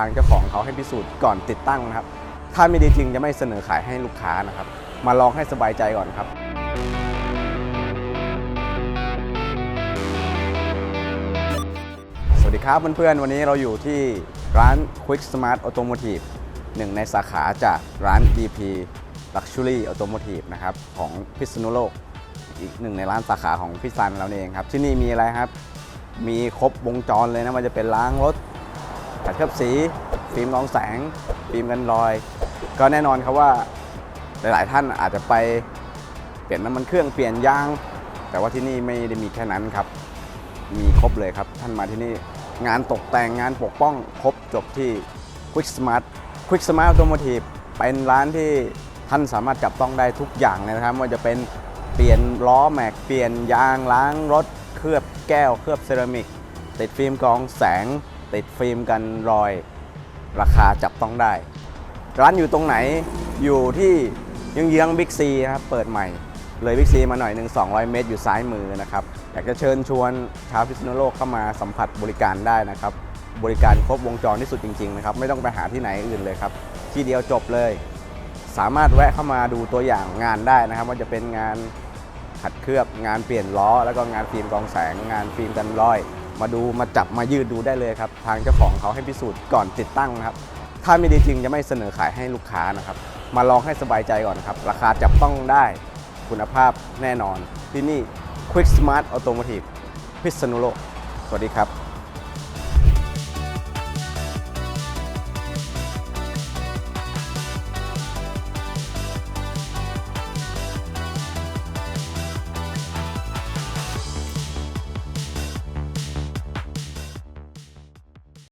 ทางเจ้าของเขาให้พิสูจน์ก่อนติดตั้งนะครับ ถ้าไม่ดีจริงจะไม่เสนอขายให้ลูกค้านะครับ มาลองให้สบายใจก่อนครับสวัสดีครับเพื่อนๆ วันนี้เราอยู่ที่ร้าน Quick Smart Automotive หนึ่งในสาขาจากร้าน DP Luxury Automotive นะครับของพิษณุโลก อีกหนึ่งในร้านสาขาของพี่ซันเราเองครับ ที่นี่มีอะไรครับ มีครบวงจรเลยนะมันจะเป็นล้างรถ ขัดเคลือบสี ฟิล์มรองแสง ฟิล์มกันรอย ก็แน่นอนครับว่าหลาย ๆ ท่านอาจจะไปเปลี่ยนน้ำมันเครื่องเปลี่ยนยาง แต่ว่าที่นี่ไม่ได้มีแค่นั้นครับ มีครบเลยครับ ท่านมาที่นี่งานตกแต่งงานปกป้องครบจบที่ Quick Smart Quick Smart Automotive เป็นร้านที่ท่านสามารถจับต้องได้ทุกอย่างเลยนะครับว่าจะเป็นเปลี่ยนล้อแม็กเปลี่ยนยางล้างรถ เคลือบแก้ว เคลือบเซรามิก ติดฟิล์มกรองแสง ติดฟิล์มกันรอย ราคาจับต้องได้ ร้านอยู่ตรงไหนอยู่ที่เยื้องบิ๊กซีครับเปิดใหม่ เลยบิ๊กซีมาหน่อยหนึ่ง200 เมตรอยู่ซ้ายมือนะครับอยากจะเชิญชวนชาวพิษณุโลกเข้ามาสัมผัสบริการได้นะครับ บริการครบวงจรที่สุดจริงๆนะครับไม่ต้องไปหาที่ไหนอื่นเลยครับ ที่เดียวจบเลย สามารถแวะเข้ามาดูตัวอย่างงานได้นะครับ ว่าจะเป็นงานขัดเคลือบงานเปลี่ยนล้อ แล้วก็งานฟิล์มกองแสง งานฟิล์มกันรอย มาดูมาจับมายืดดูได้เลยครับ ทางเจ้าของเขาให้พิสูจน์ก่อนติดตั้งนะครับ ถ้าไม่ดีจริงจะไม่เสนอขายให้ลูกค้านะครับ มาลองให้สบายใจก่อนครับ ราคาจับต้องได้คุณภาพแน่นอน ที่นี่ Quick Smart Automotive พิษณุโลก สวัสดีครับ